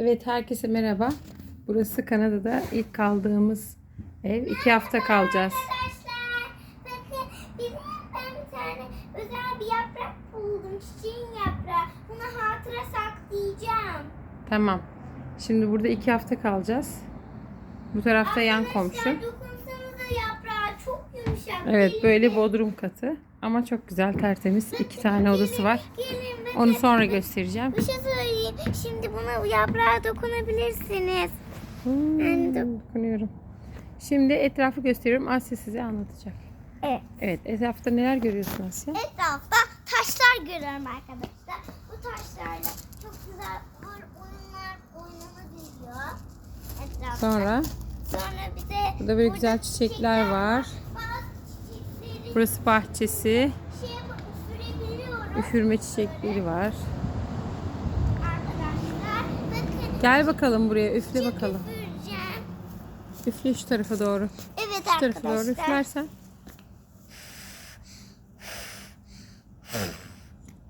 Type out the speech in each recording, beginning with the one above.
Evet herkese merhaba. Burası Kanada'da ilk kaldığımız ev. İki hafta kalacağız. Arkadaşlar bakın bizim ben bir tane özel bir yaprak buldum. Çiçeğin yaprağı. Bunu hatıra saklayacağım. Tamam. Şimdi burada iki hafta kalacağız. Bu tarafta yan komşu. Arkadaşlar dokunsanıza yaprağı çok yumuşak. Evet böyle bodrum katı. Ama çok güzel tertemiz. İki tane odası var. Gelin bakın. Onu sonra göstereceğim. Bir söyleyeyim. Şimdi buna yaprağa dokunabilirsiniz. Hmm, dokunuyorum. Şimdi etrafı gösteriyorum. Asya size anlatacak. Evet. Evet etrafta neler görüyorsun Asya? Etrafta taşlar görüyorum arkadaşlar. Bu taşlarla çok güzel oyun- oyunlar oynanabiliyor. Etrafta. Sonra Sonra bir de burada böyle burada güzel çiçekler var. Bazı çiçekleri Burası bahçesi. şey Üfürme çiçekleri var. arkadaşlar. Bakın. Gel bakalım buraya üfle bakalım. üfüreceğim. Üfle şu tarafa doğru. Evet Şu tarafa doğru arkadaşlar. üflersen.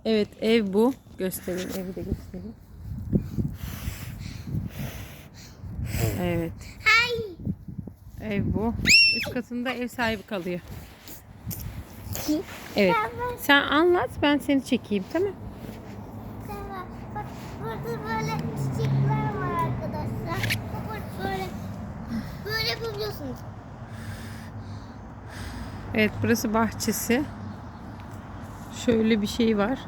Evet ev bu. Göstereyim evi de göstereyim. Evet Hay. ev bu. Üst katında ev sahibi kalıyor. Evet. Sen anlat ben seni çekeyim tamam Tamam. Bak burada böyle çiçekler var arkadaşlar. Bak böyle böyle yapabiliyorsunuz. Evet burası bahçesi. Şöyle bir şey var.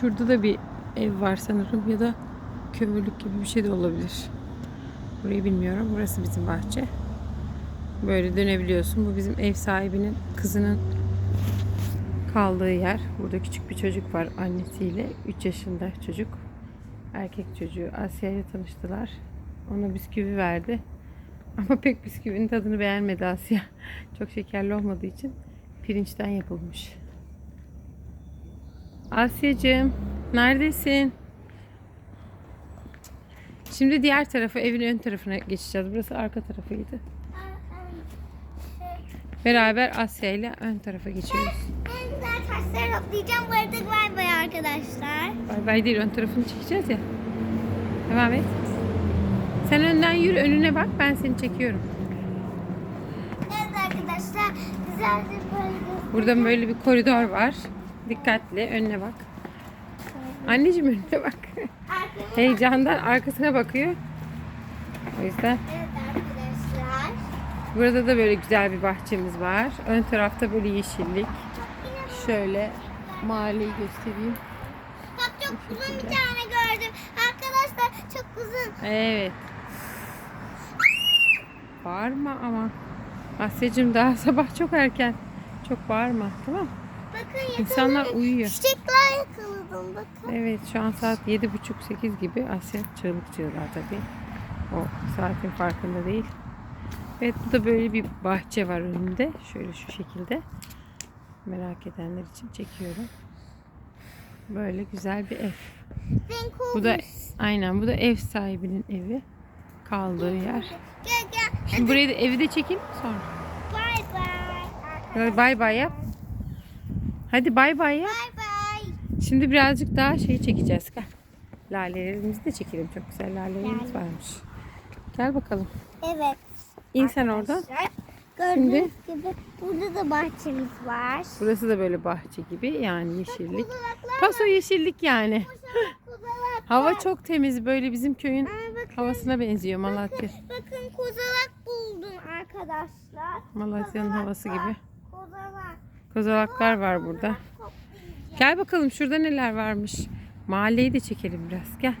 Şurada da bir ev var sanırım ya da kömürlük gibi bir şey de olabilir. Burayı bilmiyorum. Burası bizim bahçe. Böyle dönebiliyorsun. Bu bizim ev sahibinin kızının kaldığı yer. Burada küçük bir çocuk var annesiyle. 3 yaşında çocuk. Erkek çocuğu. Asya ile tanıştılar. Ona bisküvi verdi. Ama pek bisküvinin tadını beğenmedi Asya. Çok şekerli olmadığı için pirinçten yapılmış. Asya'cığım neredesin? Şimdi diğer tarafa evin ön tarafına geçeceğiz. Burası arka tarafıydı. Beraber Asya ile ön tarafa geçiyoruz. En güzel taşları toplayacağım. Bu arada bay bay arkadaşlar. Bay bay değil ön tarafını çekeceğiz ya. Devam et. Sen önden yürü önüne bak ben seni çekiyorum. Evet arkadaşlar güzelce böyle göstereyim. Burada böyle bir koridor var. Dikkatli önüne bak. Anneciğim önüne bak. Heyecandan arkasına bakıyor. O yüzden Evet arkadaşlar. burada da böyle güzel bir bahçemiz var. Ön tarafta böyle yeşillik. Şöyle mahalleyi göstereyim. Bak çok uzun bir tane gördüm. Arkadaşlar çok uzun. Evet. Bağırma ama. Asya'cığım daha sabah çok erken. Çok bağırma tamam? Bakın. İnsanlar uyuyor. Çiçekler yakaladım bakın. Evet şu an saat 7.30-8 gibi Asya çığlık çığlığa tabii. O saatin farkında değil. Evet bu da böyle bir bahçe var önünde. Şöyle şu şekilde. Merak edenler için çekiyorum. Böyle güzel bir ev. Renk Bu da aynen bu da ev sahibinin evi. Kaldığı yer. Şimdi burayı da evi de çekeyim mi sonra? Bay bay. Bay bay yap. Hadi bay bay yap. Bay bay. Şimdi birazcık daha şey çekeceğiz. Gel. Lalelerimizi de çekelim. Çok güzel lalelerimiz Lale. varmış. Gel bakalım. Evet. İn sen. Arkadaşlar, Gördüğünüz gibi burada da bahçemiz var. Burası da böyle bahçe gibi yani yeşillik. Paso yeşillik yani. Hava çok temiz böyle bizim köyün Aa, bakın, havasına benziyor Malatya. bakın kozalak buldum arkadaşlar. Malatya'nın havası gibi. Kozalak. Kozalaklar var burada. Gel bakalım şurada neler varmış. Mahalleyi de çekelim biraz. Gel.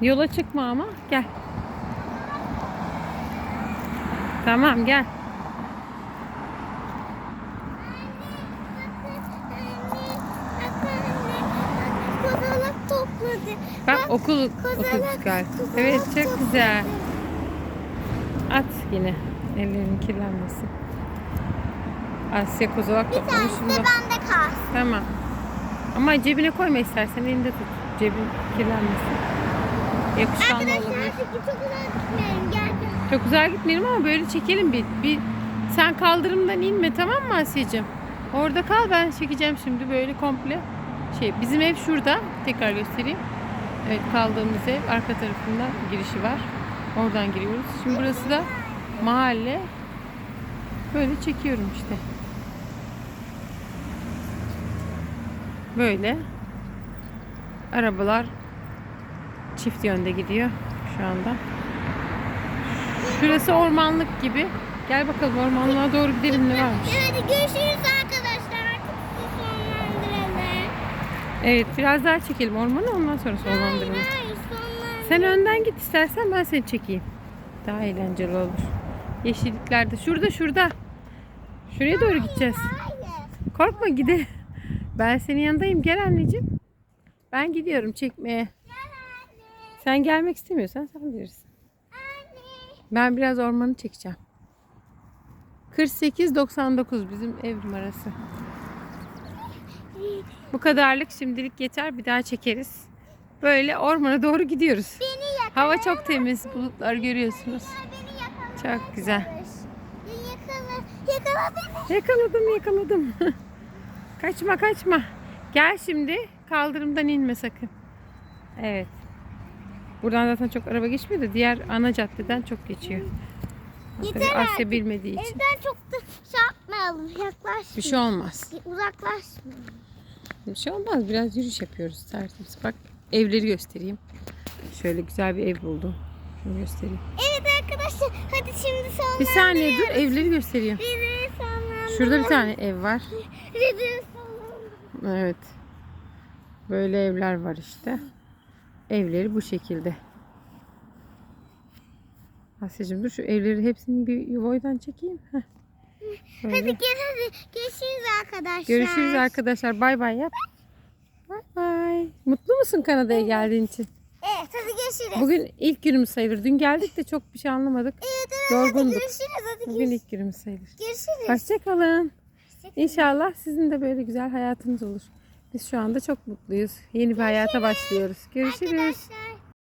Yola çıkma ama gel. Tamam gel. Kozalak topladı. Bak okul galiba. kozalak Evet çok güzel. At yine. Ellerin kirlenmesin. Asya kozalak Bir toplamış. tanesi Şunu de da- bende kalsın. Tamam. Ama cebine koyma istersen elinde tut. Cebin kirlenmesin. Yapışkanlı Arkadaşlar olabilir. çünkü çok uzak gitmeyelim. Gel gel. Çok güzel gitmeyelim ama böyle çekelim bir. bir sen kaldırımdan inme tamam mı Asya'cığım? Orada kal ben çekeceğim şimdi böyle komple. Şey bizim ev şurada. Tekrar göstereyim. Evet kaldığımız ev arka tarafından girişi var. Oradan giriyoruz. Şimdi burası da mahalle. Böyle çekiyorum işte. Böyle. Arabalar çift yönde gidiyor şu anda. Şurası ormanlık gibi. Gel bakalım ormanlığa doğru gidelim ne varmış. Hadi görüşürüz arkadaşlar. Artık sizi sonlandıralım. Evet biraz daha çekelim ormanı ondan sonra sonlandıralım. Hayır hayır sonlandıralım. Sen önden git istersen ben seni çekeyim. Daha eğlenceli olur. Yeşilliklerde. Şurada şurada. Şuraya doğru gideceğiz. Korkma gide. Ben senin yanındayım. Gel anneciğim. Ben gidiyorum çekmeye. Sen gelmek istemiyorsan sen bilirsin. Ben biraz ormanı çekeceğim. 48-99 bizim ev numarası. Bu kadarlık şimdilik yeter. Bir daha çekeriz. Böyle ormana doğru gidiyoruz. Hava çok temiz. Bulutlar görüyorsunuz. Çok güzel. Yakala. Yakala beni. Yakaladım yakaladım. kaçma kaçma. Gel şimdi kaldırımdan inme sakın. Evet. Buradan zaten çok araba geçmiyor da diğer ana caddeden çok geçiyor. Yeter Asya bilmediği için. Evden çok da şey yapmayalım. Yaklaş. Bir şey olmaz. Uzaklaşma. Bir şey olmaz. Biraz yürüyüş yapıyoruz tertemiz. Bak evleri göstereyim. Şöyle güzel bir ev buldum. Şunu göstereyim. Evet arkadaşlar hadi şimdi sonlandıralım. Bir saniye dur evleri göstereyim. Şurada bir tane ev var. Evet. Böyle evler var işte. Evleri bu şekilde. Asya'cığım dur şu evleri hepsini bir boydan çekeyim. Heh. Hadi gel hadi. Görüşürüz arkadaşlar. Görüşürüz arkadaşlar. Bay bay yap. Bay bay. Mutlu musun Kanada'ya geldiğin için? Evet hadi görüşürüz. Bugün ilk günümüz sayılır. Dün geldik de çok bir şey anlamadık. Evet evet hadi Yorgunduk. görüşürüz hadi Bugün görüşürüz. ilk günümüz sayılır. Görüşürüz. Hoşçakalın. İnşallah sizin de böyle güzel hayatınız olur. Biz şu anda çok mutluyuz. Yeni bir hayata başlıyoruz. Görüşürüz. Arkadaşlar